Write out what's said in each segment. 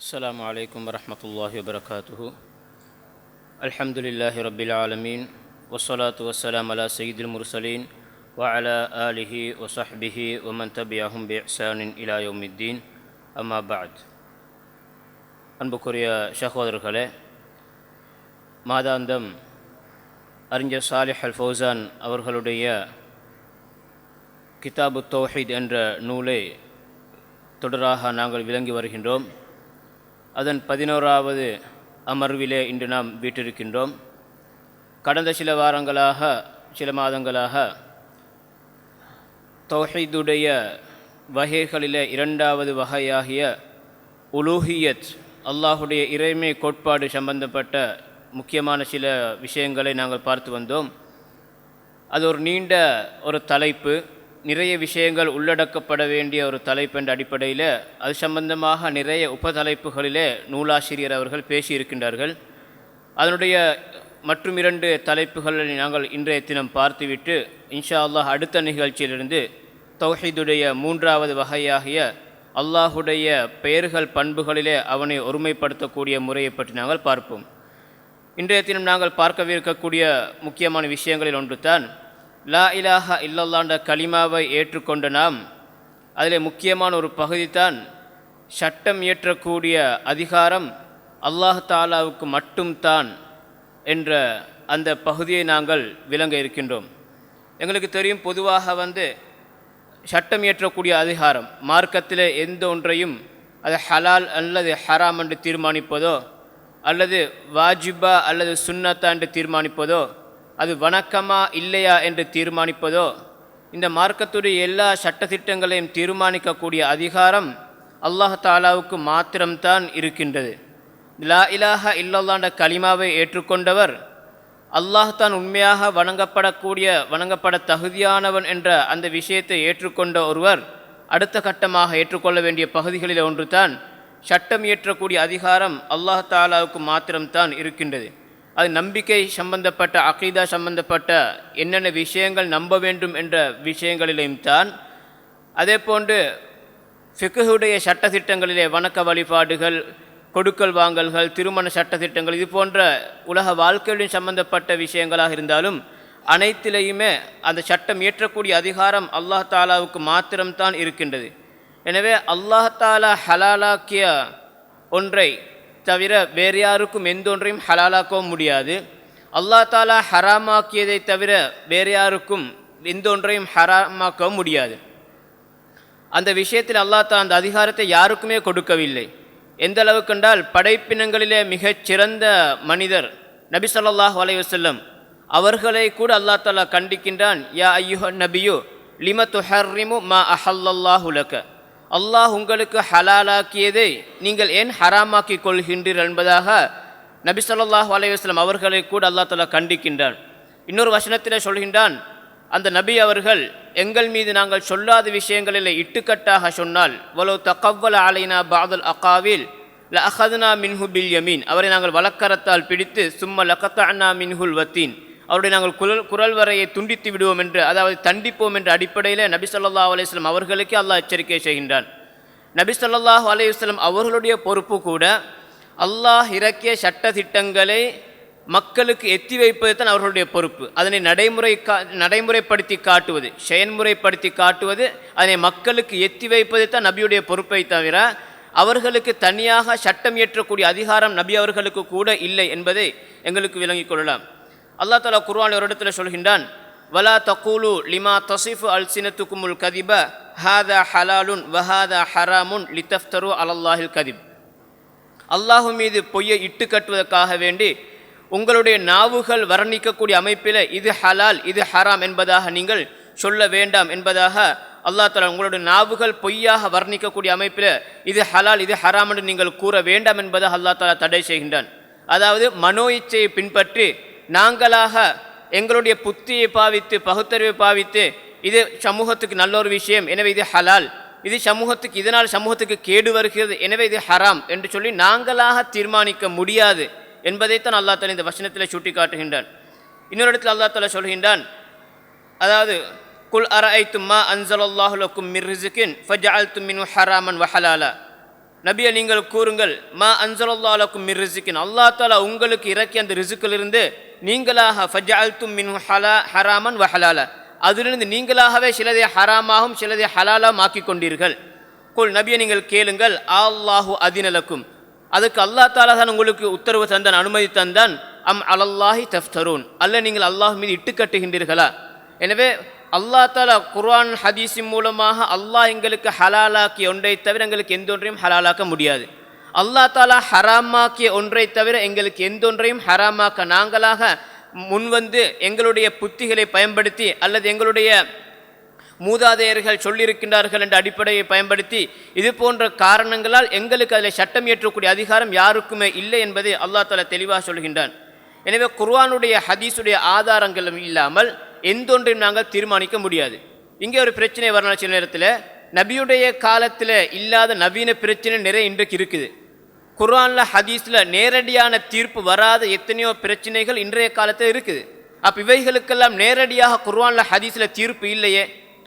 السلام عليكم ورحمة الله وبركاته الحمد لله رب العالمين والصلاة والسلام على سيد المرسلين وعلى آله وصحبه ومن تبعهم بإحسان إلى يوم الدين أما بعد அன்புக்குரிய சகோதரர்களே மாதாந்தம் அறிஞர் சாலிஹ் அல் ஃபௌசான் அவர்களுடைய கிதாபு தௌஹீத் என்ற நூலை தொடராக நாங்கள் விளங்கி வருகின்றோம் அதன் பதினோராவது அமர்விலே இன்று நாம் வீட்டிருக்கின்றோம் கடந்த சில வாரங்களாக சில மாதங்களாக தௌஹீதுடைய வகைகளிலே இரண்டாவது வகையாகிய உலூஹியத் அல்லாஹுடைய இறைமை கோட்பாடு சம்பந்தப்பட்ட முக்கியமான சில விஷயங்களை நாங்கள் பார்த்து வந்தோம். அது ஒரு நீண்ட ஒரு தலைப்பு. நிறைய விஷயங்கள் உள்ளடக்கப்பட வேண்டிய ஒரு தலைப்பு என்ற அடிப்படையில் அது சம்பந்தமாக நிறைய உபதலைப்புகளிலே நூலாசிரியர் அவர்கள் பேசியிருக்கின்றார்கள். அதனுடைய மற்றும் இரண்டு தலைப்புகளை நாங்கள் இன்றைய தினம் பார்த்துவிட்டு இன்ஷா அல்லாஹ் அடுத்த நிகழ்ச்சியிலிருந்து தௌஹீதுடைய மூன்றாவது வகையாகிய அல்லாஹுடைய பெயர்கள் பண்புகளிலே அவனை ஒருமைப்படுத்தக்கூடிய முறையை பற்றி நாங்கள் பார்ப்போம். இன்றைய தினம் நாங்கள் பார்க்கவிருக்கக்கூடிய முக்கியமான விஷயங்களில் ஒன்று தான் லா இலாஹா இல்லல்லாண்ட கலிமாவை ஏற்றுக்கொண்ட நாம் அதில் முக்கியமான ஒரு பகுதி தான் சட்டம் இயற்றக்கூடிய அதிகாரம் அல்லாஹ் தாலாவுக்கு மட்டும்தான் என்ற அந்த பகுதியை நாங்கள் விளங்க இருக்கின்றோம். எங்களுக்கு தெரியும் பொதுவாக வந்து சட்டம் இயற்றக்கூடிய அதிகாரம் மார்க்கத்தில் எந்த ஒன்றையும் அது ஹலால் அல்லது ஹராம் என்று தீர்மானிப்பதோ அல்லது வாஜிபா அல்லது சுன்னத்தா என்று தீர்மானிப்பதோ அது வணக்கமா இல்லையா என்று தீர்மானிப்பதோ? இந்த மார்க்கத்துடைய எல்லா சட்டத்திட்டங்களையும் தீர்மானிக்கக்கூடிய அதிகாரம் அல்லாஹ் தாலாவுக்கு மாத்திரம்தான் இருக்கின்றது. லா இலாஹ இல்லல்லாண்ட கலிமாவை ஏற்றுக்கொண்டவர் அல்லாஹ் தான் உண்மையாக வணங்கப்படக்கூடிய வணங்கப்பட தகுதியானவன் என்ற அந்த விஷயத்தை ஏற்றுக்கொண்ட ஒருவர் அடுத்த கட்டமாக ஏற்றுக்கொள்ள வேண்டிய பகுதிகளில் ஒன்று தான் சட்டம் இயற்றக்கூடிய அதிகாரம் அல்லாஹ் தாலாவுக்கு மாத்திரம்தான் இருக்கின்றது. அது நம்பிக்கை சம்பந்தப்பட்ட அகீதா சம்பந்தப்பட்ட என்னென்ன விஷயங்கள் நம்ப வேண்டும் என்ற விஷயங்களிலையும் தான். அதே போன்று ஃபிக்குடைய சட்டத்திட்டங்களிலே வணக்க வழிபாடுகள் கொடுக்கல் வாங்கல்கள் திருமண சட்டத்திட்டங்கள் இது போன்ற உலக வாழ்க்கையுடன் சம்பந்தப்பட்ட விஷயங்களாக இருந்தாலும் அனைத்திலையுமே அந்த சட்டம் இயற்றக்கூடிய அதிகாரம் அல்லாஹ் தாலாவுக்கு மாத்திரம்தான் இருக்கின்றது. எனவே அல்லாஹ் தாலா ஹலாலாக்கிய ஒன்றை தவிர வேறு யாருக்கும் எந்த ஒன்றையும் ஹலாலாக்கவும் முடியாது. அல்லாஹ் தாலா ஹராமாக்கியதை தவிர வேறு யாருக்கும் எந்த ஒன்றையும் ஹராமாக்கவும் முடியாது. அந்த விஷயத்தில் அல்லாஹ் தா அந்த அதிகாரத்தை யாருக்குமே கொடுக்கவில்லை. எந்த அளவுக்கு என்றால் படைப்பினங்களிலே மிகச் சிறந்த மனிதர் நபி சொல்லாஹ் அலைவசல்லம் அவர்களை கூட அல்லா தாலா கண்டிக்கின்றான் யா ஐயோ நபியோ லிம துஹர்ரிமு மா அஹல்லாஹுலக அல்லாஹ் உங்களுக்கு ஹலாலாக்கியதை நீங்கள் ஏன் ஹராமாக்கி கொள்கின்றீர்கள் என்பதாக நபி சொல்லாஹ் அலைவாஸ்லம் அவர்களை கூட அல்லா தலா கண்டிக்கின்றான். இன்னொரு வசனத்தில் சொல்கின்றான் அந்த நபி அவர்கள் எங்கள் மீது நாங்கள் சொல்லாத விஷயங்களில் இட்டுக்கட்டாக சொன்னால் வலோ தக்கவ்வல அலைனா பாதல் அகாவில் ல அஹதுனா மின்ஹு பில் யமீன். அவரை நாங்கள் வழக்கரத்தால் பிடித்து சும்ம லக்கத்தானா மின்ஹுல் வத்தீன். அவருடைய நாங்கள் குரல் குரல் வரையை துண்டித்து விடுவோம் என்று அதாவது தண்டிப்போம் என்ற அடிப்படையில் நபி சொல்லா அலையம் அவர்களுக்கே அல்லாஹ் எச்சரிக்கை செய்கின்றான். நபி சொல்லாஹு அலையுஸ்லம் அவர்களுடைய பொறுப்பு கூட அல்லாஹ் இறக்கிய சட்ட திட்டங்களை மக்களுக்கு எத்தி வைப்பது தான் அவர்களுடைய பொறுப்பு. அதனை நடைமுறை கா நடைமுறைப்படுத்தி காட்டுவது செயன்முறைப்படுத்தி காட்டுவது அதனை மக்களுக்கு எத்தி வைப்பது தான் நபியுடைய பொறுப்பை தவிர அவர்களுக்கு தனியாக சட்டம் இயற்றக்கூடிய அதிகாரம் நபி அவர்களுக்கு கூட இல்லை என்பதை எங்களுக்கு விளங்கிக் கொள்ளலாம். அல்லா தலா குர்வான் ஒரு இடத்துல சொல்கின்றான் வலா தக்கூலு லிமா தசிஃபு அல் சினத்துக்குமுல் கதிப ஹாதா ஹலாலுன் வஹாதா ஹராமுன் லித்தஃப்தரு அலல்லாஹில் கதிப். அல்லாஹு மீது பொய்யை இட்டு கட்டுவதற்காக வேண்டி உங்களுடைய நாவுகள் வர்ணிக்கக்கூடிய அமைப்பில் இது ஹலால் இது ஹராம் என்பதாக நீங்கள் சொல்ல வேண்டாம் என்பதாக அல்லா தலா உங்களுடைய நாவுகள் பொய்யாக வர்ணிக்கக்கூடிய அமைப்பில் இது ஹலால் இது ஹராம் என்று நீங்கள் கூற வேண்டாம் என்பதாக அல்லா தலா தடை செய்கின்றான். அதாவது மனோ இச்சையை பின்பற்றி நாங்களாக எங்களுடைய புத்தியை பாவித்து பகுத்தறிவை பாவித்து இது சமூகத்துக்கு நல்ல ஒரு விஷயம். எனவே இது ஹலால். இது சமூகத்துக்கு இதனால் சமூகத்துக்கு கேடு வருகிறது. எனவே இது ஹராம் என்று சொல்லி நாங்களாக தீர்மானிக்க முடியாது என்பதைத்தான் அல்லா தலா இந்த வசனத்தில் சுட்டி காட்டுகின்றான் இன்னொரு இடத்துல அல்லா தலா சொல்கின்றான் அதாவது குல் அரைத்தும்மா அன்சலல்லாஹுலக்கும் மிர்ரிசுக்கின் அல் துமினு ஹராமன் வஹலாலா. நபியை நீங்கள் கூறுங்கள் மா அன்சலல்லாலக்கும் மின் ரிசிக்கின் அல்லா தாலா உங்களுக்கு இறக்கிய அந்த ரிசுக்கிலிருந்து நீங்களாக ஃபஜால்தும் மின் ஹலா ஹராமன் வஹலால அதிலிருந்து நீங்களாகவே சிலதை ஹராமாகவும் சிலதை ஹலாலாகவும் ஆக்கிக் கொண்டீர்கள். குல் நபியை நீங்கள் கேளுங்கள் அல்லாஹு அதினலக்கும். அதுக்கு அல்லா தாலா தான் உங்களுக்கு உத்தரவு தந்தான் அனுமதி தந்தான். அம் அலல்லாஹி தஃப்தரூன். அல்ல நீங்கள் அல்லாஹ் மீது இட்டு கட்டுகின்றீர்களா? எனவே அல்லா தாலா குர்ஆன் ஹதீஸின் மூலமாக அல்லாஹ் எங்களுக்கு ஹலாலாக்கிய ஒன்றை தவிர எங்களுக்கு எந்த ஒன்றையும் ஹலாலாக்க முடியாது. அல்லா தாலா ஹராமாக்கிய ஒன்றை தவிர எங்களுக்கு எந்த ஒன்றையும் ஹராமாக்க நாங்களாக முன்வந்து எங்களுடைய புத்திகளை பயன்படுத்தி அல்லது எங்களுடைய மூதாதையர்கள் சொல்லியிருக்கின்றார்கள் என்ற அடிப்படையை பயன்படுத்தி இது போன்ற காரணங்களால் எங்களுக்கு அதில் சட்டம் இயற்றக்கூடிய அதிகாரம் யாருக்குமே இல்லை என்பதை அல்லாஹ் தாலா தெளிவாக சொல்கின்றான். எனவே குர்ஆனுடைய ஹதீஸுடைய ஆதாரங்களும் இல்லாமல் எந்தொன்றையும் நாங்கள் தீர்மானிக்க முடியாது. இங்கே ஒரு பிரச்சனை வரணும் சில நேரத்தில். நபியுடைய காலத்தில் இல்லாத நவீன பிரச்சனை நிறைய இன்றைக்கு இருக்குது. குர்ஆனில் ஹதீஸில் நேரடியான தீர்ப்பு வராத எத்தனையோ பிரச்சனைகள் இன்றைய காலத்தில் இருக்குது. அப்போ இவைகளுக்கெல்லாம் நேரடியாக குர்ஆனில் ஹதீஸில் தீர்ப்பு இல்லையே.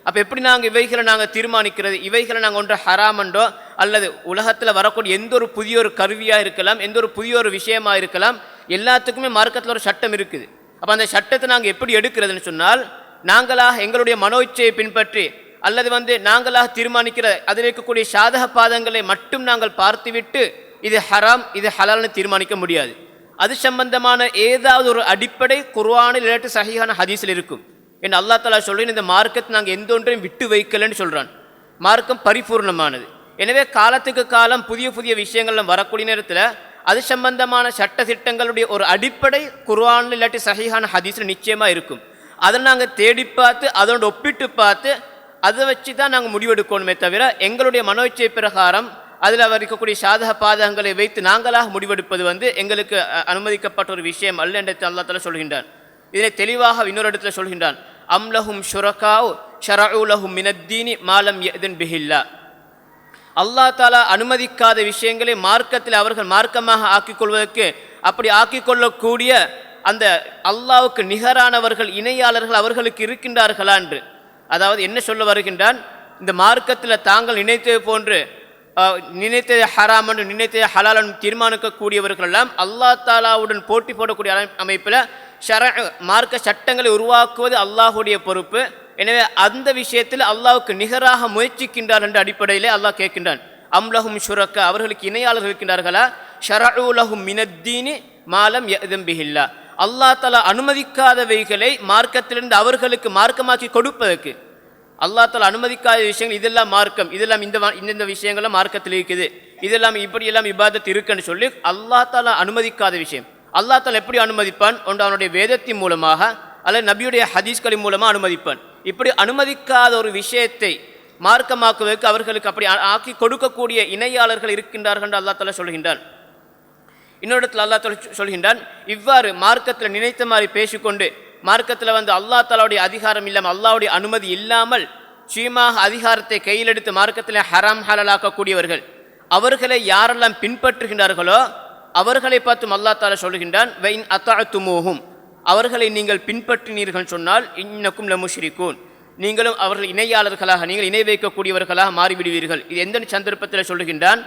அப்போ எப்படி நாங்கள் இவைகளை நாங்கள் தீர்மானிக்கிறது? இவைகளை நாங்கள் ஒன்று ஹராமண்டோ அல்லது உலகத்தில் வரக்கூடிய எந்த ஒரு புதிய ஒரு கருவியாக இருக்கலாம் எந்த ஒரு புதிய ஒரு விஷயமாக இருக்கலாம் எல்லாத்துக்குமே மார்க்கத்தில் ஒரு சட்டம் இருக்குது. அப்போ அந்த சட்டத்தை நாங்கள் எப்படி எடுக்கிறதுன்னு சொன்னால் நாங்களாக எங்களுடைய மனோச்சையை பின்பற்றி அல்லது வந்து நாங்களாக தீர்மானிக்கிற அதில் இருக்கக்கூடிய சாதக பாதங்களை மட்டும் நாங்கள் பார்த்துவிட்டு இது ஹராம் இது ஹலால்னு தீர்மானிக்க முடியாது. அது சம்பந்தமான ஏதாவது ஒரு அடிப்படை குர்வானில் இல்லாட்டி சஹீஹான ஹதீஸில் இருக்கும். என் அல்லா தாலா சொல்கிறேன் இந்த மார்க்கத்தை நாங்கள் எந்த ஒன்றையும் விட்டு வைக்கலன்னு சொல்கிறான் மார்க்கம் பரிபூர்ணமானது. எனவே காலத்துக்கு காலம் புதிய புதிய விஷயங்கள்லாம் வரக்கூடிய நேரத்தில் அது சம்பந்தமான சட்ட திட்டங்களுடைய ஒரு அடிப்படை குர்ஆன் இல்லாட்டி சஹிஹான ஹதீஸில் நிச்சயமாக இருக்கும். அதை நாங்கள் தேடி பார்த்து அதோட ஒப்பிட்டு பார்த்து அதை வச்சு தான் நாங்கள் முடிவெடுக்கணுமே தவிர எங்களுடைய மனோச்சை பிரகாரம் அதில் அவர் இருக்கக்கூடிய சாதக பாதகங்களை வைத்து நாங்களாக முடிவெடுப்பது வந்து எங்களுக்கு அனுமதிக்கப்பட்ட ஒரு விஷயம் அல்ல என்று அல்லா தஆலா சொல்கின்றான். இதனை தெளிவாக இன்னொரு இடத்துல சொல்கின்றான். அம்லஹும் ஷுரகாவ் ஷரவுலஹும் மினத்தீனி மாலம் எதன் பிஹில்லா. அல்லாஹ் தாலா அனுமதிக்காத விஷயங்களை மார்க்கத்தில் அவர்கள் மார்க்கமாக ஆக்கிக் கொள்வதற்கு அப்படி ஆக்கிக்கொள்ளக்கூடிய அந்த அல்லாவுக்கு நிகரானவர்கள் இணையாளர்கள் அவர்களுக்கு இருக்கின்றார்களா என்று அதாவது என்ன சொல்ல வருகின்றான்? இந்த மார்க்கத்தில் தாங்கள் நினைத்தது போன்று நினைத்ததை ஹராம் என்று நினைத்ததை ஹலால் என்று தீர்மானிக்கக்கூடியவர்கள் எல்லாம் அல்லாஹ் தாலாவுடன் போட்டி போடக்கூடிய அமைப்பில் ஷர மார்க்க சட்டங்களை உருவாக்குவது அல்லாஹுடைய பொறுப்பு. எனவே அந்த விஷயத்தில் அல்லாஹ்வுக்கு நிகராக முயற்சிக்கின்றார் என்ற அடிப்படையிலே அல்லாஹ் கேட்கின்றான். அம்லஹும் ஷுரக்க அவர்களுக்கு இணையாளர்கள் இருக்கின்றார்களா? ஷரூலஹும் மினத்தீனி மாலம் யதம்பிஹில்லா அல்லாஹ் தலா அனுமதிக்காதவைகளை மார்க்கத்திலிருந்து அவர்களுக்கு மார்க்கமாக்கி கொடுப்பதற்கு. அல்லாஹ் தலா அனுமதிக்காத விஷயங்கள் இதெல்லாம் மார்க்கம். இதெல்லாம் இந்த இந்தந்த விஷயங்கள்லாம் மார்க்கத்தில் இருக்குது. இதெல்லாம் இப்படியெல்லாம் விவாதத்து இருக்குன்னு சொல்லி அல்லாஹ் தாலா அனுமதிக்காத விஷயம். அல்லாஹ் தாலா எப்படி அனுமதிப்பான்? ஒன்று அவனுடைய வேதத்தின் மூலமாக அல்லது நபியுடைய ஹதீஸ்களின் மூலமாக அனுமதிப்பான். இப்படி அனுமதிக்காத ஒரு விஷயத்தை மார்க்கமாக்குவதற்கு அவர்களுக்கு அப்படி ஆக்கி கொடுக்கக்கூடிய இணையாளர்கள் இருக்கின்றார்கள் என்று அல்லாஹ் தலா சொல்கின்றான். இன்னொரு இடத்துல அல்லாஹ் தலா சொல்- சொல்கின்றான் இவ்வாறு மார்க்கத்தில் நினைத்த மாதிரி பேசிக்கொண்டு மார்க்கத்தில் வந்து அல்லாஹ் தலாவுடைய அதிகாரம் இல்லாமல் அல்லாவுடைய அனுமதி இல்லாமல் சுயமாக அதிகாரத்தை கையில் எடுத்து மார்க்கத்தில் ஹராம் ஹலலாக்கக்கூடியவர்கள் அவர்களை யாரெல்லாம் பின்பற்றுகின்றார்களோ அவர்களை பார்த்தும் அல்லாஹ் தாலா சொல்கின்றான் வெயின் அத்தாழ்த்துமோகும் அவர்களை நீங்கள் பின்பற்றினீர்கள் சொன்னால் இன்னக்கும் லமுஷ்ரிகூன். நீங்களும் அவர்கள் இணையாளர்களாக நீங்கள் இணை வைக்கக்கூடியவர்களாக மாறிவிடுவீர்கள். இது எந்த சந்தர்ப்பத்தில் சொல்லுகின்றான்?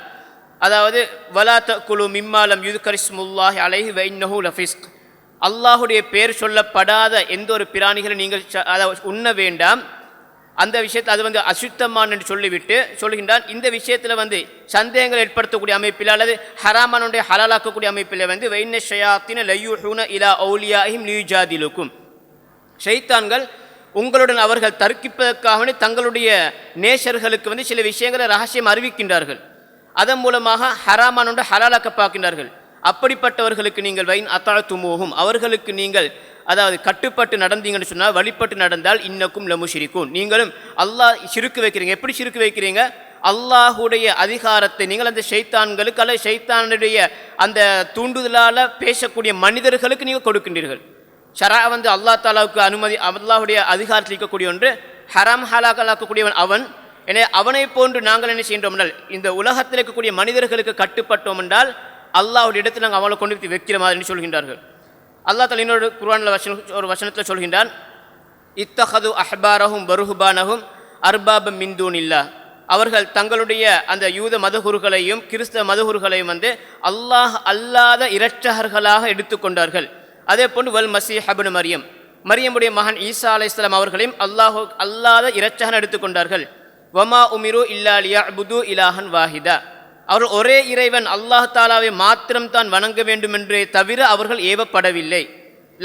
அதாவது வலாத்த குழு மிம்மாலம் யுதுகரிஸ்முல்லாஹி அலைஹி வைநஹு லஃபிஸ்க். அல்லாஹுடைய பேர் சொல்லப்படாத எந்த ஒரு பிராணிகளை நீங்கள் ச- அதாவது உண்ண வேண்டாம். அந்த விஷயத்தில் அது வந்து அசுத்தமான் என்று சொல்லிவிட்டு சொல்கின்றான். இந்த விஷயத்தில் வந்து சந்தேகங்கள் ஏற்படுத்தக்கூடிய அமைப்பில் அல்லது ஹராமானுடைய ஹலாலாக்கக்கூடிய அமைப்பில் வந்து வைன்ன ஷயாத்தின லயூஹூன இலா ஔலியாஹிம் நியூஜாதிலுக்கும் ஷைத்தான்கள் உங்களுடன் அவர்கள் தர்க்கிப்பதற்காகவே தங்களுடைய நேசர்களுக்கு வந்து சில விஷயங்களை ரகசியம் அறிவிக்கின்றார்கள். அதன் மூலமாக ஹராமானோடு ஹலாலாக்க பார்க்கின்றார்கள். அப்படிப்பட்டவர்களுக்கு நீங்கள் வைன் அத்தாழ்த்துமோகும். அவர்களுக்கு நீங்கள் அதாவது கட்டுப்பட்டு நடந்தீங்கன்னு சொன்னால் வழிபட்டு நடந்தால் இன்னக்கும் லமுஷிரிக்கும் நீங்களும் அல்லாஹ் சிறுக்கு வைக்கிறீங்க. எப்படி சிறுக்கு வைக்கிறீங்க? அல்லாஹுடைய அதிகாரத்தை நீங்கள் அந்த ஷைத்தான்களுக்கு அல்லது ஷைத்தானுடைய அந்த தூண்டுதலால் பேசக்கூடிய மனிதர்களுக்கு நீங்கள் கொடுக்கின்றீர்கள். ஷரா வந்து அல்லாஹ் தாலாவுக்கு அனுமதி அல்லாஹுடைய அதிகாரத்தில் இருக்கக்கூடிய ஒன்று ஹராம் ஹலாக்கலாக்கக்கூடியவன் அவன். எனவே அவனை போன்று நாங்கள் என்ன செய்கின்றோம் என்றால் இந்த உலகத்தில் இருக்கக்கூடிய மனிதர்களுக்கு கட்டுப்பட்டோம் என்றால் அல்லாஹுடைய இடத்தில் நாங்கள் அவளை கொண்டு வைக்கிற மாதிரி சொல்கின்றார்கள். அல்லாஹ் தலா இன்னொரு குர்ஆனில் வசன ஒரு வசனத்தில் சொல்கின்றான் இத்தஹது அஹ்பாரஹும் பருஹுபானஹும் அர்பாபம் மிந்தூன் இல்லா அவர்கள் தங்களுடைய அந்த யூத மதகுருகளையும் கிறிஸ்தவ மதகுருகளையும் வந்து அல்லாஹ் அல்லாத இரட்சகர்களாக எடுத்துக்கொண்டார்கள் அதே போன்று வல் மசீ ஹபனு மரியம். மரியமுடைய மகன் ஈசா அலைஹிஸ்ஸலாம் அவர்களையும் அல்லாஹ் அல்லாத இரட்சகன் எடுத்துக்கொண்டார்கள் வமா உமிரு இல்லா புது இலாஹன் வாஹிதா. அவர்கள் ஒரே இறைவன் அல்லாஹ் தாலாவை மாத்திரம்தான் வணங்க வேண்டும் என்றே தவிர அவர்கள் ஏவப்படவில்லை.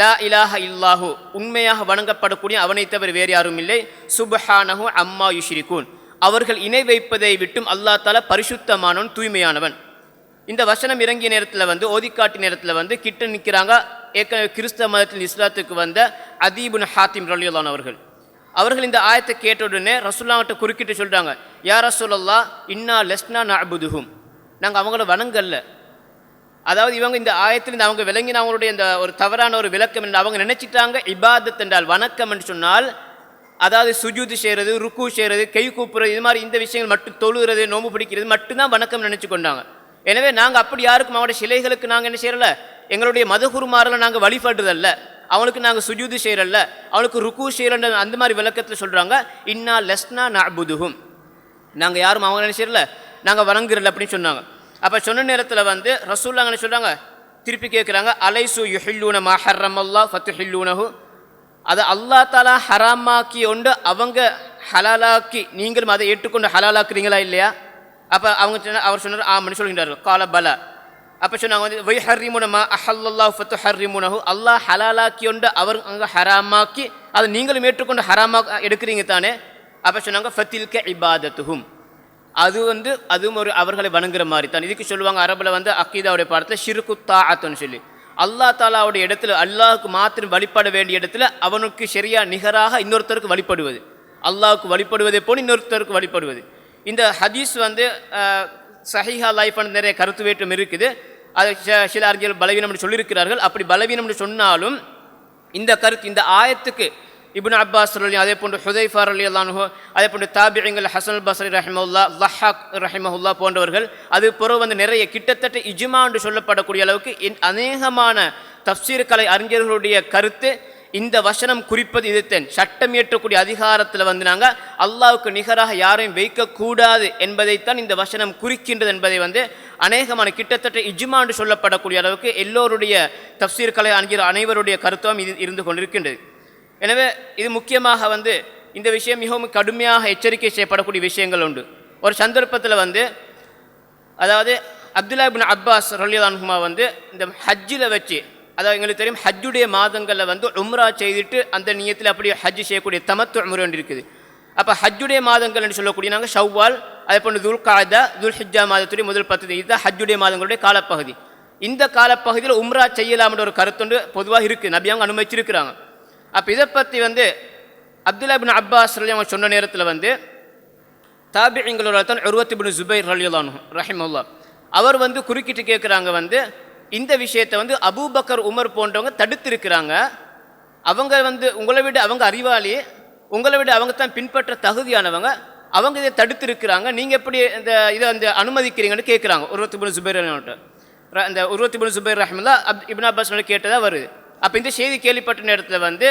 லா இலாஹ இல்லாஹு. உண்மையாக வணங்கப்படக்கூடிய அவனை தவிர வேறு யாரும் இல்லை. சுபஹானஹு அம்மா யுஷ்ரிகூன். அவர்கள் இணை வைப்பதை விட்டும் அல்லாஹ் தாலா பரிசுத்தமானவன் தூய்மையானவன். இந்த வசனம் இறங்கிய நேரத்தில் வந்து ஓதிக்காட்டு நேரத்தில் வந்து கிட்ட நிற்கிறாங்க ஏற்கனவே கிறிஸ்தவ மதத்தில் இஸ்லாத்துக்கு வந்த அதீபுன் ஹாத்திம் ரலியுல்லான் அவர்கள். அவர்கள் இந்த ஆயத்தை கேட்ட உடனே ரசுல்லாங்கிட்ட குறுக்கிட்டு சொல்கிறாங்க யார் ரசூலல்லா இன்னா லெஸ்னா நஅபுதுஹும். நாங்கள் அவங்கள வணங்கல்ல. அதாவது இவங்க இந்த ஆயத்தில் அவங்க விளங்கின அவங்களுடைய இந்த ஒரு தவறான ஒரு விளக்கம் என்று அவங்க நினச்சிட்டாங்க இபாதத் என்றால் வணக்கம் என்று சொன்னால் அதாவது சுஜூது செய்கிறது ருக்கு செய்கிறது கை கூப்புறது இது மாதிரி இந்த விஷயங்கள் மட்டும் தொழுகிறது நோம்பு பிடிக்கிறது மட்டும்தான் வணக்கம் நினச்சி கொண்டாங்க. எனவே நாங்கள் அப்படி யாருக்கும் அவங்களுடைய சிலைகளுக்கு நாங்கள் என்ன செய்யலை எங்களுடைய மதகுருமாரில் நாங்கள் வழிபடுறதல்ல அவனுக்கு நாங்கள் சுஜூது செய்கிறல்ல அவனுக்கு ருக்கு செய்கிறன்ற அந்த மாதிரி விளக்கத்தில் சொல்கிறாங்க இன்னா லெஸ்னா நபுதுகும் நாங்கள் யாரும் அவங்க நினைச்சிடல நாங்கள் வணங்குறல அப்படின்னு சொன்னாங்க. அப்போ சொன்ன நேரத்தில் வந்து ரசூல்லா என்ன சொல்கிறாங்க திருப்பி கேட்குறாங்க அலைசு யுஹில்லூன மஹர்ரம் அல்லா ஃபத்து ஹில்லூனஹு அதை அல்லா தாலா ஹராமாக்கி ஒன்று அவங்க ஹலாலாக்கி நீங்களும் அதை ஏற்றுக்கொண்டு ஹலாலாக்குறீங்களா இல்லையா? அப்போ அவங்க சொன்ன அவர் சொன்னார் ஆமன்னு சொல்கின்றார்கள் கால பல. அப்போ சொன்னாங்க வந்து வை ஹர்ரிமுனமா அஹல்லா ஃபத்து ஹர்ரிமுனஹு அல்லாஹ் ஹலாலாக்கி கொண்டு அவர் அங்கே ஹராமாக்கி அதை நீங்களும் ஏற்றுக்கொண்டு ஹராமா எடுக்கிறீங்க தானே அப்போ சொன்னாங்க ஃபத்தில்க இபாதத்துஹும் அது வந்து அதுவும் ஒரு அவர்களை வணங்குற மாதிரி தான் இதுக்கு சொல்லுவாங்க அரபில் வந்து அக்கீதாவுடைய பாடத்தில் ஷிருக்கு தாஅத்துன்னு சொல்லி அல்லாஹ் தாலாவுடைய இடத்துல அல்லாஹுக்கு மாத்திரம் வழிபட வேண்டிய இடத்துல அவனுக்கு சரியாக நிகராக இன்னொருத்தருக்கு வழிபடுவது அல்லாவுக்கு வழிபடுவதை போல் இன்னொருத்தருக்கு வழிபடுவது இந்த ஹதீஸ் வந்து சஹிஹா சஹீஹா லைஃப் நிறைய கருத்து வேற்றம் இருக்குது அது ச- சில அறிஞர்கள் பலவீனம் சொல்லியிருக்கிறார்கள். அப்படி பலவீனம் சொன்னாலும் இந்த கருத்து இந்த ஆயத்துக்கு இப்னு அப்பாஸ் அலி அதே போன்று ஹுதைஃபார் அலி அல்லானுஹோ அதே போன்று தாபிங்கள் ஹசன் அல் பஸ்ரி ரஹிமவுல்லா லஹாக் ரஹிமஹுல்லா போன்றவர்கள் அது பிறகு வந்து நிறைய கிட்டத்தட்ட இஜ்மா என்று சொல்லப்படக்கூடிய அளவுக்கு அநேகமான தப்சீர் கலை அறிஞர்களுடைய கருத்து இந்த வசனம் குறிப்பது இதுத்தேன். சட்டம் இயற்றக்கூடிய அதிகாரத்தில் வந்து நாங்கள் அல்லாவுக்கு நிகராக யாரையும் வைக்கக்கூடாது என்பதைத்தான் இந்த வசனம் குறிக்கின்றது என்பதை வந்து அநேகமான கிட்டத்தட்ட இஜ்மாண்டு என்று சொல்லப்படக்கூடிய அளவுக்கு எல்லோருடைய தப்சீர்களை அணுகிற அனைவருடைய கருத்தும் இது இருந்து கொண்டிருக்கின்றது. எனவே இது முக்கியமாக வந்து இந்த விஷயம் மிகவும் கடுமையாக எச்சரிக்கை செய்யப்படக்கூடிய விஷயங்கள் உண்டு. ஒரு சந்தர்ப்பத்தில் வந்து அதாவது அப்துல்லா பின் அப்பாஸ் ரலியலான்குமா வந்து இந்த ஹஜ்ஜில் வச்சு அதாவது எங்களுக்கு தெரியும் ஹஜ்ஜுடைய மாதங்களில் வந்து உம்ரா செய்துட்டு அந்த நியத்தில் அப்படி ஹஜ் செய்யக்கூடிய தமத்துவ முறை ஒன்று இருக்குது அப்போ ஹஜ்ஜுடைய மாதங்கள் என்று சொல்லக்கூடிய நாங்கள் ஷவ்வால் அதே போன்று துல் காதா துல் ஹிஜ்ஜா மாதத்துடைய முதல் பத்து இதுதான் ஹஜ்ஜுடைய மாதங்களுடைய காலப்பகுதி. இந்த காலப்பகுதியில் உம்ரா செய்யலாம்ன்ற ஒரு கருத்துண்டு பொதுவாக இருக்குது நபி அவங்க அனுமதிச்சிருக்கிறாங்க. அப்போ இதை பற்றி வந்து அப்துல்லா பின் அப்பாஸ் அவங்க சொன்ன நேரத்தில் வந்து தாபிங்களோட தான் உருவத்தி பின் ஜுபைர் அலியுல்லானு ரஹிமுல்லா அவர் வந்து குறுக்கிட்டு கேட்குறாங்க வந்து இந்த விஷயத்தை வந்து அபூபக்கர் உமர் போன்றவங்க தடுத்திருக்கிறாங்க. அவங்க வந்து உங்களை விட அவங்க அறிவாளி உங்களை விட அவங்க தான் பின்பற்ற தகுதியானவங்க. அவங்க இதை தடுத்திருக்கிறாங்க. நீங்கள் எப்படி இந்த இதை அந்த அனுமதிக்கிறீங்கன்னு கேட்குறாங்க உருவத்தி பின் சுபேர் ரலியல்லான்ட்ட. இந்த உருவத்தி பின் சுபேர் ரஹ்மல்லா அப் இப்னு அப்பாஸ் கேட்டதாக வருது. அப்போ இந்த செய்தி கேள்விப்பட்ட நேரத்தில் வந்து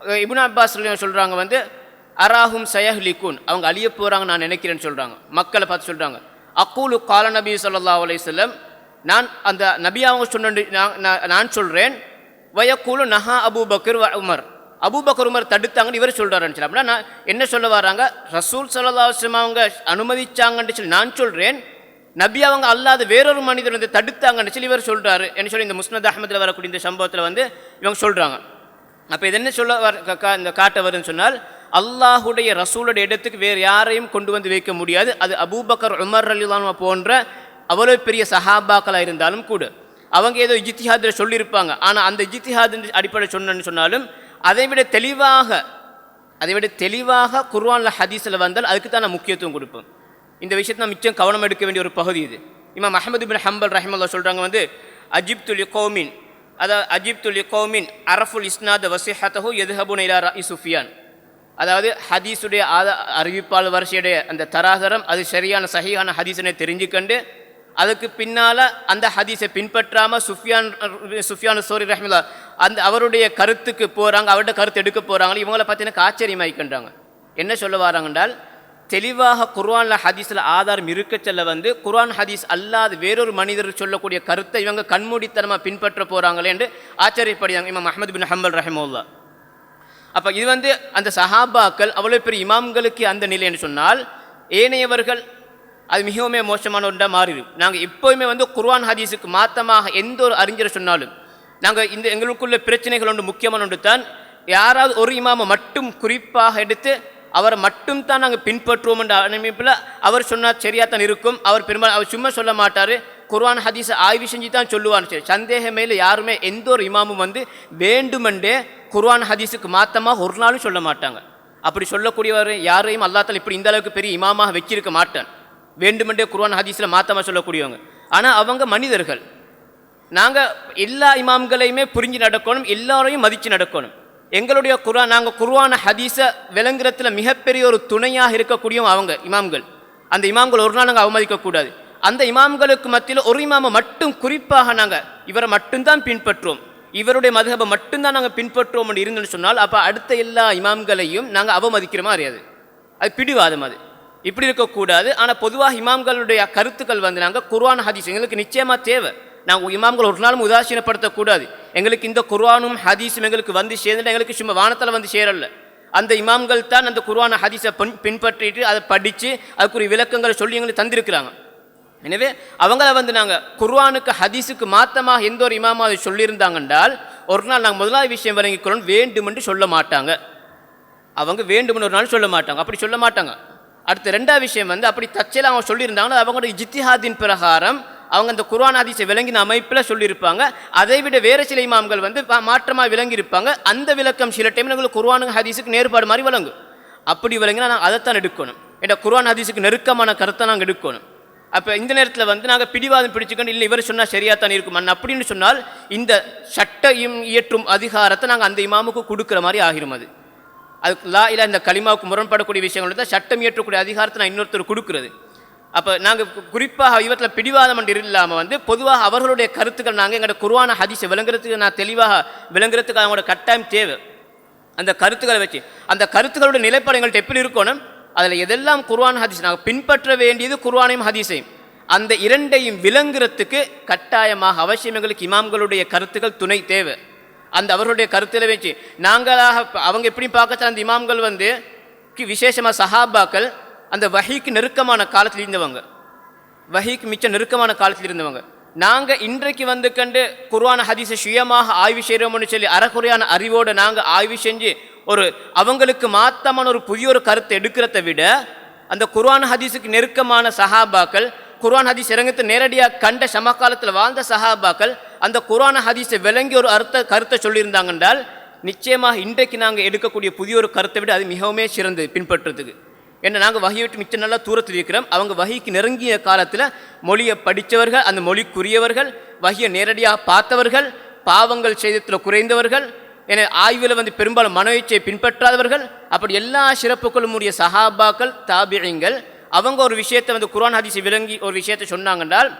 அஹ், அப்பாஸ் சொல்கிறாங்க வந்து அராஹும் சயஹ்லிகூன். அவங்க அழிய போகிறாங்க நான் நினைக்கிறேன்னு சொல்கிறாங்க மக்களை பார்த்து சொல்கிறாங்க அக்கூலு கால நபி சொல்லா அலையம் நான் அந்த நபி அவங்க சொன்ன நான் நான்- நான் சொல்கிறேன் வயக்கூலு நஹா அபூபக்கர் வ உமர். அபூபக்கர் உமர் தடுத்தாங்கன்னு இவர் சொல்கிறாருன்னு சொல்லி அப்படின்னா நான் என்ன சொல்ல வராங்க? ரசூல் ஸல்லல்லாஹு அவங்க அனுமதிச்சாங்கன்னு சொல்லி நான் சொல்கிறேன் நபி அவங்க அல்லாத வேறொரு மனிதர் வந்து தடுத்தாங்கன்னு சொல்லி இவர் சொல்கிறாரு என்ன சொல்லி இந்த முஸ்னத் அஹமதில் வரக்கூடிய இந்த சம்பவத்தில் வந்து இவங்க சொல்கிறாங்க அப்போ இது என்ன சொல்ல வர கா- இந்த காட்ட வருதுன்னு சொன்னால் அல்லாஹுடைய ரசூலுடைய இடத்துக்கு வேறு யாரையும் கொண்டு வந்து வைக்க முடியாது. அது அபூபக்கர் உமர் அலிலான் போன்ற அவ்வளோ பெரிய சஹாபாக்களாக இருந்தாலும் கூட. அவங்க ஏதோ இஜித்திஹாதில் சொல்லியிருப்பாங்க. ஆனால் அந்த இஜித்திஹாத் அடிப்படை சொன்னேன்னு சொன்னாலும் அதை விட தெளிவாக அதை விட தெளிவாக குர்வானில் ஹதீஸில் வந்தால் அதுக்கு தான் நான் முக்கியத்துவம் கொடுப்பேன் இந்த விஷயத்தை நான் மிச்சம் கவனம் எடுக்க வேண்டிய ஒரு பகுதி இது. இமாம் அஹமது பின் ஹம்பல் ரஹிமல்லா சொல்கிறாங்க வந்து அஜிப் துலி கோமின் அதாவது அஜிப் துலி கோமின் அரஃபுல் இஸ்னாத் வசிஹத்தஹு எதுஹபுன் இலா ரஇ சுஃபியான் அதாவது ஹதீஸுடைய ஆத அறிவிப்பாளர் வரிசையுடைய அந்த தராதரம் அது சரியான சகியான ஹதீஸனை தெரிஞ்சுக்கண்டு அதுக்கு பின்னால் அந்த ஹதீஸை பின்பற்றாமல் சுஃபியான் சுஃபியான் சோரி ரஹ்மில்லா அந்த அவருடைய கருத்துக்கு போகிறாங்க அவருடைய கருத்து எடுக்க போகிறாங்க இவங்களை பார்த்தீங்கன்னா எனக்கு ஆச்சரியமாயிக்கின்றாங்க. என்ன சொல்ல வராங்கன்றால் தெளிவாக குர்ஆன்ல ஹதீஸில் ஆதாரம் இருக்க செல்ல வந்து குர்ஆன் ஹதீஸ் அல்லாத வேறொரு மனிதர் சொல்லக்கூடிய கருத்தை இவங்க கண்மூடித்தனமாக பின்பற்ற போகிறாங்களே என்று ஆச்சரியப்படுறாங்க இமாம் அஹமது பின் ஹம்பல் ரஹமுல்லா அப்போ இது வந்து அந்த சஹாபாக்கள் அவ்வளோ பெரிய இமாம்களுக்கு அந்த நிலை என்று சொன்னால் ஏனையவர்கள் அது மிகவும் மோசமான ஒன்றாக மாறிடும் நாங்கள் எப்போயுமே வந்து குர்வான் ஹதீஸுக்கு மாத்தமாக எந்த ஒரு அறிஞரை சொன்னாலும் நாங்கள் இந்த எங்களுக்குள்ள பிரச்சனைகள் ஒன்று முக்கியமான ஒன்று தான் யாராவது ஒரு இமாமை மட்டும் குறிப்பாக எடுத்து அவரை மட்டும் தான் நாங்கள் பின்பற்றுவோம் என்ற அமைப்பில் அவர் சொன்னால் சரியாக தான் இருக்கும். அவர் பெரும்பாலும் அவர் சும்மா சொல்ல மாட்டார். குர்வான் ஹதீஸை ஆய்வு செஞ்சு தான் சொல்லுவான்னு சரி சந்தேகமே இல்லை யாருமே எந்த ஒரு இமாமும் வந்து வேண்டுமென்றே குர்வான் ஹதீஸுக்கு மாத்தமாக ஒரு நாளும் சொல்ல மாட்டாங்க. அப்படி சொல்லக்கூடியவர் யாரையும் அல்லாத்தால் இப்படி இந்த அளவுக்கு பெரிய இமாமாக வச்சிருக்க மாட்டான். வேண்டுமென்றே குர்வான் ஹதீஸில் மாத்தமாக சொல்லக்கூடியவங்க. ஆனால் அவங்க மனிதர்கள். நாங்கள் எல்லா இமாம்களையுமே புரிஞ்சு நடக்கணும் எல்லாரையும் மதித்து நடக்கணும். எங்களுடைய குர்ஆன் நாங்கள் குர்ஆன ஹதீஸை விளங்குறதுல மிகப்பெரிய ஒரு துணையாக இருக்கக்கூடியவங்க அவங்க இமாம்கள். அந்த இமாம்கள் ஒரு நாள் நாங்கள் அவமதிக்கக்கூடாது அந்த இமாம்களுக்கு மத்தியில் ஒரு இமாமை மட்டும் குறிப்பாக நாங்கள் இவரை மட்டும்தான் பின்பற்றுவோம். இவருடைய மதுஹபை மட்டும்தான் நாங்கள் பின்பற்றுவோம் அப்படின்னு இருந்துன்னு சொன்னால் அப்போ அடுத்த எல்லா இமாம்களையும் நாங்கள் அவமதிக்கிற மாதிரி அது. அது பிடிவாதம் அது. இப்படி இருக்கக்கூடாது. ஆனால் பொதுவாக இமாம்களுடைய கருத்துக்கள் வந்து நாங்கள் குர்வான் ஹதீஸ் எங்களுக்கு நிச்சயமாக தேவை. நாங்கள் இமாம்கள் ஒரு நாளும் உதாசீனப்படுத்தக்கூடாது. எங்களுக்கு இந்த குர்வானும் ஹதீஸும் எங்களுக்கு வந்து சேர்ந்துட்டு எங்களுக்கு சும்மா வானத்தில் வந்து சேரல. அந்த இமாம்கள் தான் அந்த குர்வான ஹதீஸை பின் பின்பற்றிட்டு அதை படித்து அதுக்குரிய விளக்கங்களை சொல்லி எங்களுக்கு தந்திருக்கிறாங்க. எனவே அவங்கள வந்து நாங்கள் குர்வானுக்கு ஹதீஸுக்கு மாத்தமாக எந்த ஒரு இமாமா அதை சொல்லியிருந்தாங்கன்றால் ஒரு நாள் நாங்கள் முதலாவது விஷயம் வழங்கிக்கிறோம் வேண்டுமென்று சொல்ல மாட்டாங்க. அவங்க வேண்டுமென்று ஒரு நாள் சொல்ல மாட்டாங்க. அப்படி சொல்ல மாட்டாங்க. அடுத்த ரெண்டாவது விஷயம் வந்து அப்படி தச்சையில் அவங்க சொல்லியிருந்தாங்கன்னா அவங்களோட ஜித்திஹாதின் பிரகாரம் அவங்க அந்த குர்ஆன் ஹதீஸை விளங்கின அமைப்பில் சொல்லியிருப்பாங்க. அதை விட வேறு சில இமாம்கள் வந்து மாற்றமாக விளங்கியிருப்பாங்க. அந்த விளக்கம் சில டைம் எங்களுக்கு குர்ஆனுக்கு ஹதீஸுக்கு நேர்பாடு மாதிரி விளங்கும். அப்படி விளங்கினா நாங்கள் அதைத்தான் எடுக்கணும். ஏன்னா குர்ஆன் ஹதீஸுக்கு நெருக்கமான கருத்தை நாங்கள் எடுக்கணும். அப்போ இந்த நேரத்தில் வந்து நாங்கள் பிடிவாதம் பிடிச்சிக்கணும் இல்லை இவர் சொன்னால் சரியாக தான் இருக்கும் அப்படின்னு சொன்னால் இந்த சட்டம் இயற்றும் அதிகாரத்தை நாங்கள் அந்த இமாமுக்கு கொடுக்குற மாதிரி ஆகிரும் அது. அதுக்கு லா இல்லை இந்த களிமாவுக்கு முரண்படக்கூடிய விஷயங்கள் தான் சட்டம் இயற்றக்கூடிய அதிகாரத்தை நான் இன்னொருத்தர் கொடுக்குறது. அப்போ நாங்கள் குறிப்பாக இவற்றில் பிடிவாதம் என்று இல்லாமல் வந்து பொதுவாக அவர்களுடைய கருத்துக்கள் நாங்கள் எங்களோட குருவான ஹதிசை விளங்குறதுக்கு நான் தெளிவாக விளங்குறதுக்கு அவங்களோட கட்டாயம் தேவை. அந்த கருத்துக்களை வச்சு அந்த கருத்துக்களோட நிலைப்பாடு எங்கள்கிட்ட எப்படி இருக்கணும்? அதில் எதெல்லாம் குர்வான் ஹதீஸ் நாங்கள் பின்பற்ற வேண்டியது குர்வானையும் ஹதீஸையும். அந்த இரண்டையும் விளங்குறதுக்கு கட்டாயமாக அவசியம் எங்களுக்கு இமாம்களுடைய கருத்துக்கள் துணை தேவை. அந்த அவர்களுடைய கருத்தில் வச்சு நாங்களாக அவங்க எப்படி பார்க்கச்சா அந்த இமாம்கள் வந்து விசேஷமாக சஹாபாக்கள் அந்த வஹிக்கு நெருக்கமான காலத்தில் இருந்தவங்க. வஹிக்கு மிச்ச நெருக்கமான காலத்தில் இருந்தவங்க. நாங்கள் இன்றைக்கு வந்து கண்டு குர்வான ஹதீஸை சுயமாக ஆய்வு செய்கிறோம்னு சொல்லி அறகுறையான அறிவோடு நாங்கள் ஆய்வு செஞ்சு ஒரு அவங்களுக்கு மாத்தமான ஒரு புதிய ஒரு கருத்தை எடுக்கிறத விட அந்த குர்வான ஹதீஸுக்கு நெருக்கமான சஹாபாக்கள் குர்ஆன் ஹதீஸ் இறங்கத்தை நேரடியாக கண்ட சமகாலத்தில் வாழ்ந்த சஹாபாக்கள் அந்த குர்ஆன் ஹதீஸை விளங்கி ஒரு அர்த்த கருத்தை சொல்லியிருந்தாங்க என்றால் நிச்சயமாக இன்றைக்கு நாங்கள் எடுக்கக்கூடிய புதிய ஒரு கருத்தை விட அது மிகவுமே சிறந்தது பின்பற்றுறதுக்கு ஏன்னா நாங்கள் வகை விட்டு மிச்சம் நல்லா தூரத்தில் இருக்கிறோம். அவங்க வகைக்கு நெருங்கிய காலத்தில் மொழியை படித்தவர்கள் அந்த மொழிக்குரியவர்கள் வகையை நேரடியாக பார்த்தவர்கள் பாவங்கள் செய்தத்தில் குறைந்தவர்கள் என ஆய்வில் வந்து பெரும்பாலும் மனோயிச்சை பின்பற்றாதவர்கள் அப்படி எல்லா சிறப்புகளும் உடைய சஹாபாக்கள் தாபியங்கள் அவங்க ஒரு விஷயத்தை வந்து குர்ஆன் ஹதீஸ் விளங்கி ஒரு விஷயத்தை சொன்னாங்கன்றால்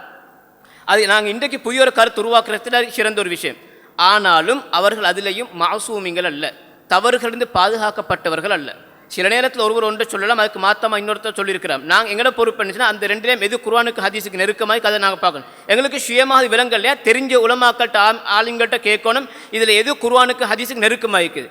அது நாங்கள் இன்றைக்கு புதிய ஒரு கருத்து உருவாக்குறதுல சிறந்த ஒரு விஷயம். ஆனாலும் அவர்கள் அதிலையும் மாசூமிங்கள் அல்ல. தவறுகளிலிருந்து பாதுகாக்கப்பட்டவர்கள் அல்ல. சில நேரத்தில் ஒருவர் ஒன்றை சொல்லலாம் அதுக்கு மாத்தமாக இன்னொருத்தர் சொல்லியிருக்கிறோம் நாங்கள் எங்களை பொறுப்பு இருந்துச்சுன்னா அந்த ரெண்டுலேயும் எது குர்ஆனுக்கு ஹதீஸுக்கு நெருக்கமாக கதை நாங்கள் பார்க்கணும். எங்களுக்கு சுயமாக விலங்கல்லையா தெரிஞ்ச உலமாக்கள்கிட்ட ஆ- கேட்கணும். இதில் எது குர்வானுக்கு ஹதீஸுக்கு நெருக்கமாக இருக்குது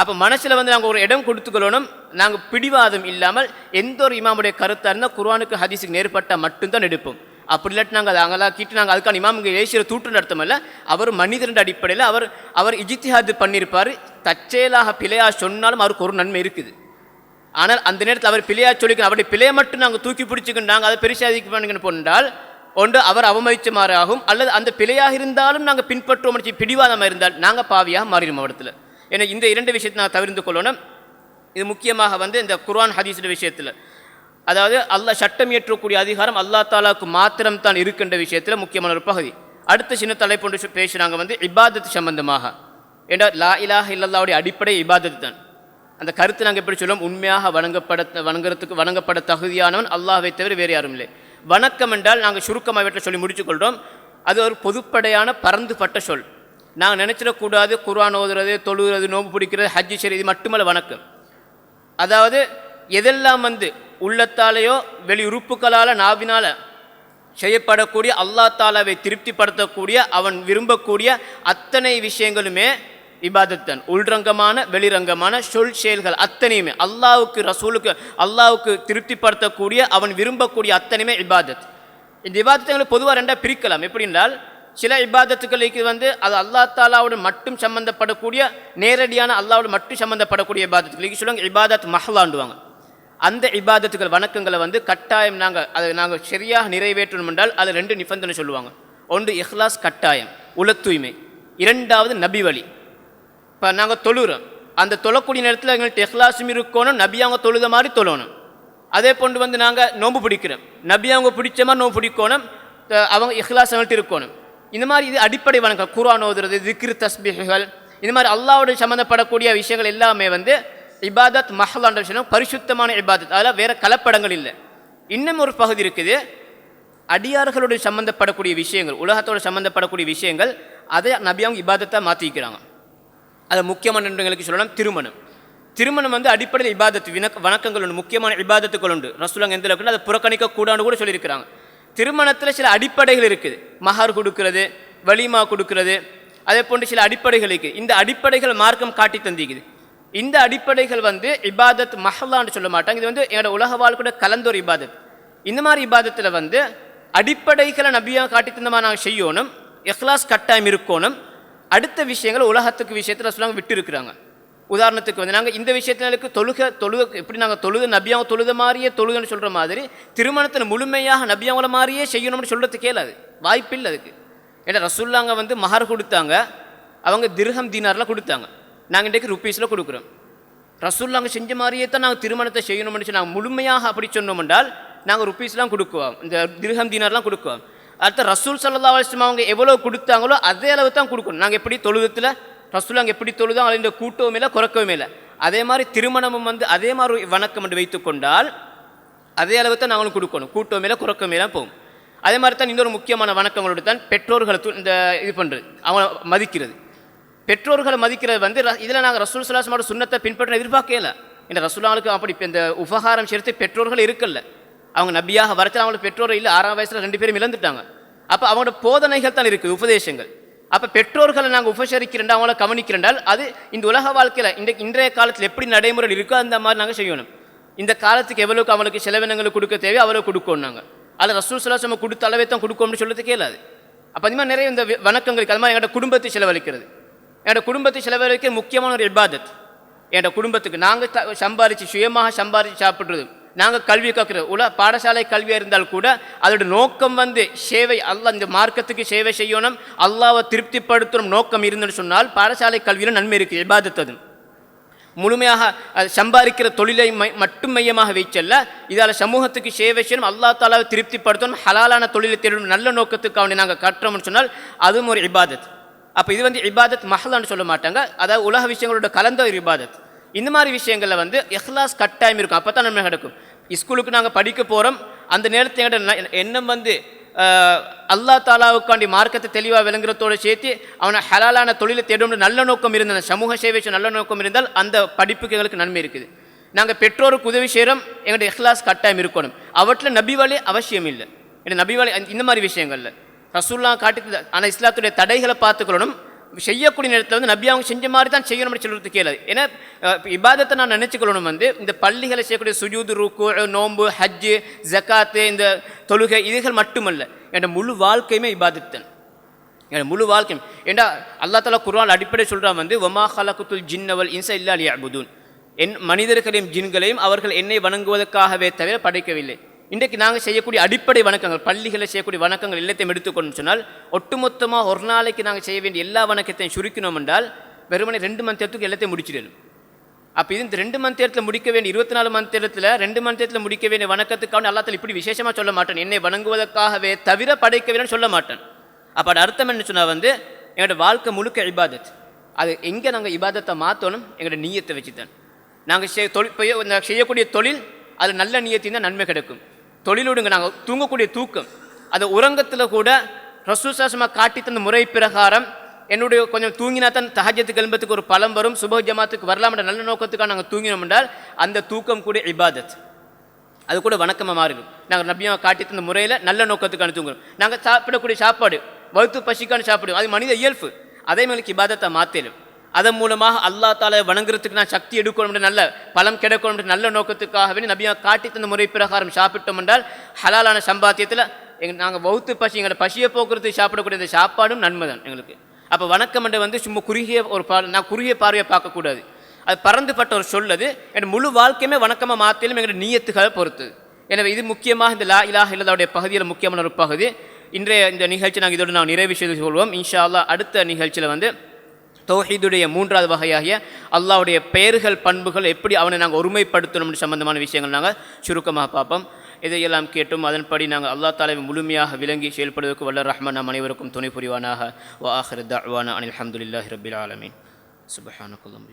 அப்போ மனசில் வந்து நாங்கள் ஒரு இடம் கொடுத்துக்கொள்ளணும். நாங்கள் பிடிவாதம் இல்லாமல் எந்த ஒரு இமாமுடைய கருத்தாக இருந்தால் குர்வானுக்கு ஹதீஸுக்கு நேர்பட்டால் மட்டும்தான் எடுப்போம். அப்படி இல்லாட்டி நாங்கள் அதை அங்கலாக்கிட்டு நாங்கள் அதுக்கான இமாமுங்க ஏசிய தூட்டு நடத்தமல்ல அவர் மனிதன் அடிப்படையில் அவர் அவர் இஜித்திஹாது பண்ணியிருப்பார் தற்செயலாக பிழையாக சொன்னாலும் அவருக்கு ஒரு நன்மை இருக்குது. ஆனால் அந்த நேரத்தில் அவர் பிழையா சொல்லிக்கணும். அவருடைய பிழையை மட்டும் நாங்கள் தூக்கி பிடிச்சிக்கணும். நாங்கள் அதை பெருசாதிக்கு பண்ணுங்கன்னு போனால் ஒன்று அவர் அவமதிச்ச மாதிரி ஆகும் அல்லது அந்த பிழையாக இருந்தாலும் நாங்கள் பின்பற்றுவோம். பிடிவாதமாக இருந்தால் நாங்கள் பாவியாக மாறிடும் மாவட்டத்தில் ஏன்னா இந்த இரண்டு விஷயத்தை நான் தவிர்த்து கொள்ளணும். இது முக்கியமாக வந்து இந்த குர்ஆன் ஹதீஸுடைய விஷயத்தில். அதாவது அல்லாஹ் சட்டம் இயற்றக்கூடிய அதிகாரம் அல்லா தாலாவுக்கு மாத்திரம்தான் இருக்கின்ற விஷயத்தில் முக்கியமான ஒரு பகுதி. அடுத்த சின்ன தலைப்பொன்று பேசுகிறாங்க வந்து இபாதத்து சம்பந்தமாக. ஏன்னா லா இலாஹ இல்லல்லாவுடைய அடிப்படை இபாதத்து தான். அந்த கருத்து நாங்கள் எப்படி சொல்லுவோம் உண்மையாக வணங்கப்பட வணங்குறதுக்கு வணங்கப்பட தகுதியானவன் அல்லாஹை தவிர வேறு யாரும் இல்லை. வணக்கம் என்றால் நாங்கள் சுருக்கமாக வீட்டில் சொல்லி முடிச்சுக்கொள்கிறோம் அது ஒரு பொதுப்படையான பரந்துபட்ட சொல். நாங்கள் நினச்சிடக்கூடாது குர்ஆன் ஓதுறது தொழுகிறது நோம்பு பிடிக்கிறது ஹஜ்ஜி சரி இது மட்டுமல்ல வணக்கம். அதாவது எதெல்லாம் வந்து உள்ளத்தாலேயோ வெளி உறுப்புகளால் நாவினால் செய்யப்படக்கூடிய அல்லாஹ் தாலாவை திருப்திப்படுத்தக்கூடிய அவன் விரும்பக்கூடிய அத்தனை விஷயங்களுமே இபாதத்தன். உள்ரங்கமான வெளிரங்கமான சொல் செயல்கள் அத்தனையுமே. அல்லாவுக்கு ரசூலுக்கு அல்லாவுக்கு திருப்திப்படுத்தக்கூடிய அவன் விரும்பக்கூடிய அத்தனையுமே இபாதத். இந்த இபாதத்துகளை பொதுவாக ரெண்டாக பிரிக்கலாம். எப்படி என்றால் சில இபாதத்துக்களுக்கு வந்து அது அல்லாஹ் தாலாவோடு மட்டும் சம்மந்தப்படக்கூடிய நேரடியான அல்லாவோடு மட்டும் சம்மந்தப்படக்கூடிய இபாதத்துக்களுக்கு சொல்லுவாங்க இபாதத் மஹ்லாண்டுவாங்க அந்த இபாதத்துக்கள் வணக்கங்களை வந்து கட்டாயம் நாங்கள் அதை நாங்கள் சரியாக நிறைவேற்றணும் என்றால் அது ரெண்டு நிபந்தனை சொல்லுவாங்க. ஒன்று இஹ்லாஸ் கட்டாயம் உல தூய்மை இரண்டாவது நபி வழி. இப்போ நாங்கள் தொழுகிறோம் அந்த தொழக்கூடிய நேரத்தில் எங்கள்கிட்ட இஹ்லாஸும் இருக்கணும் நபி அவங்க தொழுத மாதிரி தொழணும். அதே போன்று வந்து நாங்கள் நோன்பு பிடிக்கிறோம். நபி அவங்க பிடிச்ச மாதிரி நோன்பு பிடிக்கணும். அவங்க இஹ்லாஸ் எங்கள்கிட்ட இருக்கணும். இந்த மாதிரி இது அடிப்படை வணக்கம். குரான் ஓதுறது திக்ரு தஸ்பீஹுகள் இந்த மாதிரி அல்லாவோட சம்மந்தப்படக்கூடிய விஷயங்கள் எல்லாமே வந்து இபாதத் மஹ்லான்ற விஷயம் பரிசுத்தமான இபாதத். அதில் வேறு கலப்படங்கள் இல்லை. இன்னும் ஒரு பகுதி இருக்குது. அடியார்களோடு சம்மந்தப்படக்கூடிய விஷயங்கள் உலகத்தோடு சம்மந்தப்படக்கூடிய விஷயங்கள் அதை நபி அவங்க இபாதத்தை மாற்றிக்கிறாங்க அது முக்கியமான எங்களுக்கு சொல்லலாம் திருமணம். திருமணம் வந்து அடிப்படையில் இபாதத்து வினக் வணக்கங்கள் உண்டு. முக்கியமான இபாதத்துக்கள் உண்டு. ரசூலாங்க எந்த அளவுக்கு அதை புறக்கணிக்க கூடாதுன்னு கூட சொல்லியிருக்கிறாங்க. திருமணத்தில் சில அடிப்படைகள் இருக்குது. மஹார் கொடுக்கறது வலிமா கொடுக்கறது அதே போன்று சில அடிப்படைகள் இருக்குது இந்த அடிப்படைகள் மார்க்கம் காட்டி தந்திக்குது இந்த அடிப்படைகள் வந்து இபாதத் மஹல்லான்னு சொல்ல மாட்டாங்க. இது வந்து என்னோட உலக வாழ்க்கூட கலந்த ஒரு இபாதத். இந்த மாதிரி இபாதத்தில் வந்து அடிப்படைகளை நபியாக காட்டி தந்த மாதிரி நாங்கள் செய்யணும். எஹ்லாஸ் கட்டாயம் இருக்கணும். அடுத்த விஷயங்கள் உலகத்துக்கு விஷயத்தில் சொல்லுவாங்க விட்டு இருக்கிறாங்க உதாரணத்துக்கு வந்து நாங்கள் இந்த விஷயத்தினருக்கு தொழுக தொழுக எப்படி நாங்கள் தொழுத நபியாங்க தொழுத மாதிரியே தொழுகன்னு சொல்கிற மாதிரி திருமணத்தில் முழுமையாக நபியாவளை மாதிரியே செய்யணும்னு சொல்கிறது கேளாது வாய்ப்பில்லை அதுக்கு. ஏன்னா ரசுல்லாங்க வந்து மஹர் கொடுத்தாங்க அவங்க திர்ஹம் தீனாரில் கொடுத்தாங்க. நாங்கள் இன்றைக்கு ருப்பீஸில் கொடுக்குறோம். ரசூல்லாங்க செஞ்ச மாதிரியே தான் நாங்கள் திருமணத்தை செய்யணும்னு நாங்கள் முழுமையாக அப்படி சொன்னோம் என்றால் நாங்கள் ருப்பீஸ்லாம் கொடுக்குவோம். இந்த திர்ஹம் தீனார்லாம் கொடுக்குவோம். அடுத்த ரசூல் சல்லா அலிஸ்லாம் அவங்க எவ்வளோ கொடுத்தாங்களோ அதே அளவு தான் கொடுக்கணும். நாங்கள் எப்படி தொழுகத்தில் ரசூலாங்க எப்படி தொழுதோ அதில் கூட்டவும் இல்லை குறைக்கவும் இல்லை. அதே மாதிரி திருமணமும் வந்து அதே மாதிரி வணக்கம் என்று வைத்துக்கொண்டால் அதே அளவு தான் நாங்களும் கொடுக்கணும். கூட்டவும் இல்லை குறைக்கவும் இல்லை போகும். அதே மாதிரி தான் இன்னொரு முக்கியமான வணக்கங்களோடு தான் பெற்றோர்களை இந்த இது பண்ணுறது அவங்கள மதிக்கிறது. பெற்றோர்களை மதிக்கிறது வந்து இதில் நாங்கள் ரசூல் சலாசமோட சுண்ணத்தை பின்பற்ற எதிர்பார்க்கல இந்த ரசூலாங்களுக்கு அப்படி இந்த உபகாரம் சேர்த்து பெற்றோர்கள் இருக்கல அவங்க நபியாக வரத்தில் அவங்களுக்கு பெற்றோர் இல்லை ஆறாம் வயசில் ரெண்டு பேரும் இழந்துட்டாங்க. அப்போ அவங்களோட போதனைகள் தான் இருக்குது உபதேசங்கள். அப்போ பெற்றோர்களை நாங்கள் உபசரிக்கிறேன் அவங்கள கவனிக்கிறேன்டால் அது இந்த உலக வாழ்க்கையில் இந்த இன்றைய காலத்தில் எப்படி நடைமுறை இருக்கோ அந்த மாதிரி நாங்கள் செய்யணும். இந்த காலத்துக்கு எவ்வளோக்கு அவங்களுக்கு செலவினங்களை கொடுக்க தேவையோ அவ்வளோ கொடுக்கணும் நாங்கள் அதில் ரசூல் சலாசம் கொடுத்த அளவே தான் கொடுக்கோம்னு சொல்லுறது கேளாது அப்போ அது மாதிரி நிறைய இந்த வணக்கங்களுக்கு அது மாதிரி எங்களோட குடும்பத்தை செலவழிக்கிறது. என்னோட குடும்பத்தை செலவழிக்க முக்கியமான ஒரு இபாதத். என்னோட குடும்பத்துக்கு நாங்கள் சம்பாரித்து சுயமாக சம்பாரித்து சாப்பிட்றது. நாங்கள் கல்வி கற்கிறது உல பாடசாலை கல்வியாக இருந்தால் கூட அதோட நோக்கம் வந்து சேவை அல்ல இந்த மார்க்கத்துக்கு சேவை செய்யணும் அல்லாவை திருப்திப்படுத்தணும் நோக்கம் இருந்துன்னு சொன்னால் பாடசாலை கல்வியில் நன்மை இருக்குது இபாதத் அது. முழுமையாக அது சம்பாதிக்கிற தொழிலை மை- மட்டும் மையமாக வைச்சல்ல இதால் சமூகத்துக்கு சேவை செய்யணும் அல்லா தாலாவை திருப்திப்படுத்தணும் ஹலாலான தொழிலை தேடணும் நல்ல நோக்கத்துக்கு அவனை நாங்கள் கட்டுறோம்னு சொன்னால் அதுவும் ஒரு இபாதத். அப்போ இது வந்து இபாதத் மஹலான்னு சொல்ல மாட்டாங்க அதாவது உலக விஷயங்களோட கலந்த ஒரு இபாதத். இந்த மாதிரி விஷயங்களில் வந்து எஹ்லாஸ் கட்டாயம் இருக்கும் அப்போ தான் நன்மை நடக்கும். ஸ்கூலுக்கு நாங்கள் படிக்க போகிறோம் அந்த நேரத்தை எங்கள்ட்ட எண்ணம் வந்து அல்லா அல்லாஹ் தாலாவுக்காண்டி மார்க்கத்தை தெளிவாக விளங்குறதோடு சேர்த்து அவனை ஹலாலான தொழிலை தேடும் நல்ல நோக்கம் இருந்தது. சமூக சேவை நல்ல நோக்கம் இருந்தால் அந்த படிப்புக்கு எங்களுக்கு நன்மை இருக்குது. நாங்கள் பெற்றோருக்கு உதவி செய்கிறோம் எங்களுடைய எஹ்லாஸ் கட்டாயம் இருக்கணும். அவற்றில் நபி அவசியம் இல்லை. ஏன்னா நபி இந்த மாதிரி விஷயங்கள்ல. ரசூல்லா காட்டி ஆனால் இஸ்லாத்துடைய தடைகளை பார்த்துக்கொள்ளணும். செய்யக்கூடிய நேரத்தில் வந்து நபி அவங்க செஞ்ச மாதிரி தான் செய்யணும்னு சொல்றது கேளாது ஏன்னா இபாதத்தை நான் நினச்சிக்கொள்ளணும் வந்து இந்த பள்ளிகளை செய்யக்கூடிய சுஜூது ருக்கு நோம்பு ஹஜ்ஜு ஜக்காத்து இந்த தொழுகை இதுகள் மட்டுமல்ல. என் முழு வாழ்க்கையுமே இபாதத்தன் என் முழு வாழ்க்கையும். ஏண்டா அல்லா தலா குர்ஆன் அடிப்படை சொல்கிறான் வந்து ஒமா ஹலகுத்துல் ஜின்னவல் இன்சா இல்லா அலியபுதூன் என் மனிதர்களையும் ஜின்களையும் அவர்கள் என்னை வணங்குவதற்காகவே தவிர படைக்கவில்லை. இன்றைக்கு நாங்கள் செய்யக்கூடிய அடிப்படை வணக்கங்கள் பள்ளிகளில் செய்யக்கூடிய வணக்கங்கள் எல்லாத்தையும் எடுத்துக்கொண்டு சொன்னால் ஒட்டுமொத்தமாக ஒரு நாளைக்கு நாங்கள் செய்ய வேண்டிய எல்லா வணக்கத்தையும் சுருக்கினோம் என்றால் வெறுமனே ரெண்டு மணி நேரத்துக்கு எல்லாத்தையும் முடிச்சிடணும். அப்போ இது இந்த ரெண்டு மணி நேரத்தில் முடிக்க வேண்டிய இருபத்தி நாலு மணி நேரத்தில் ரெண்டு மணி நேரத்தில் முடிக்க வேண்டிய வணக்கத்துக்காக அல்லாத்தில் இப்படி விசேஷமாக சொல்ல மாட்டேன். என்னை வணங்குவதற்காகவே தவிர படைக்கவேன்னு சொல்ல மாட்டேன். அப்போ அது அர்த்தம் என்ன சொன்னால் வந்து எங்களோட வாழ்க்கை முழுக்க இபாதத். அது எங்கே நாங்கள் இபாதத்தை மாற்றணும் எங்களோட நீயத்தை வச்சு தான் நாங்கள் செய்ய தொழில் செய்யக்கூடிய தொழில் அது நல்ல நீயத்தின் தான் நன்மை கிடைக்கும். தொழிலுடுங்க நாங்கள் தூங்கக்கூடிய தூக்கம். அது உறங்கத்தில் கூட ரசூசாசமாக காட்டி தந்த முறை பிரகாரம் என்னுடைய கொஞ்சம் தூங்கினா தான் தஹஜத்துக்கு எழும்பத்துக்கு ஒரு பலம் வரும் சுபஹ் ஜமாத்துக்கு வரலாம்ன்ற நல்ல நோக்கத்துக்காக நாங்கள் தூங்கினோம் என்றால் அந்த தூக்கம் கூட இபாதத். அது கூட வணக்கமாக மாறுகிறோம் நாங்கள் நபியாக காட்டி தந்த முறையில் நல்ல நோக்கத்துக்கான தூங்குறோம். நாங்கள் சாப்பிடக்கூடிய சாப்பாடு வகுத்து பசிக்கான சாப்பிடுவோம் அது மனித இயல்பு. அதே மாதிரி இபாதத்தை மாற்றிடும் அதன் மூலமாக அல்லா தாலை வணங்குறதுக்கு நான் சக்தி எடுக்கணும் நல்ல பலம் கிடைக்கணும் நல்ல நோக்கத்துக்காகவே நபியா காட்டி தந்த முறை பிரகாரம் சாப்பிட்டோம் என்றால் ஹலாலான சம்பாத்தியத்தில் எங்கள் நாங்கள் வகுத்து பசி எங்களோட பசியை போக்குறதுக்கு சாப்பிடக்கூடிய இந்த சாப்பாடும் நன்மை தான் எங்களுக்கு. அப்போ வணக்கம் என்ற வந்து சும்மா குறுகிய ஒரு பா நான் குறுகிய பார்வையை பார்க்கக்கூடாது. அது பறந்துபட்ட ஒரு சொல்லது என் முழு வாழ்க்கையுமே வணக்கமாக மாற்றிலும் எங்களுடைய நீயத்துகளை பொறுத்து எனவே இது முக்கியமாக இந்த லா இலாஹ் இல்லதாவுடைய பகுதியில் முக்கியமான ஒரு பகுதி. இன்றைய இந்த நிகழ்ச்சி நாங்கள் இதோடு நான் நிறைவு செய்து சொல்வோம் இன்ஷா அல்லா அடுத்த நிகழ்ச்சியில் வந்து தௌஹீதுடைய மூன்றாவது வகையாகிய அல்லாவுடைய பெயர்கள் பண்புகள் எப்படி அவனை நாங்கள் ஒருமைப்படுத்தணும்னு சம்பந்தமான விஷயங்கள் நாங்கள் சுருக்கமாக பார்ப்போம். இதையெல்லாம் கேட்டும் அதன்படி நாங்கள் அல்லா தாலை முழுமையாக விளங்கி செயல்படுவதற்கு வல்ல ரஹ்மான் நம் அனைவருக்கும் துணை புரிவானாக. வா ஆஹிர் அனில் ஹம்துலில்லாஹி ரபில் ஆலமின். சுபஹானக்குல்லாம்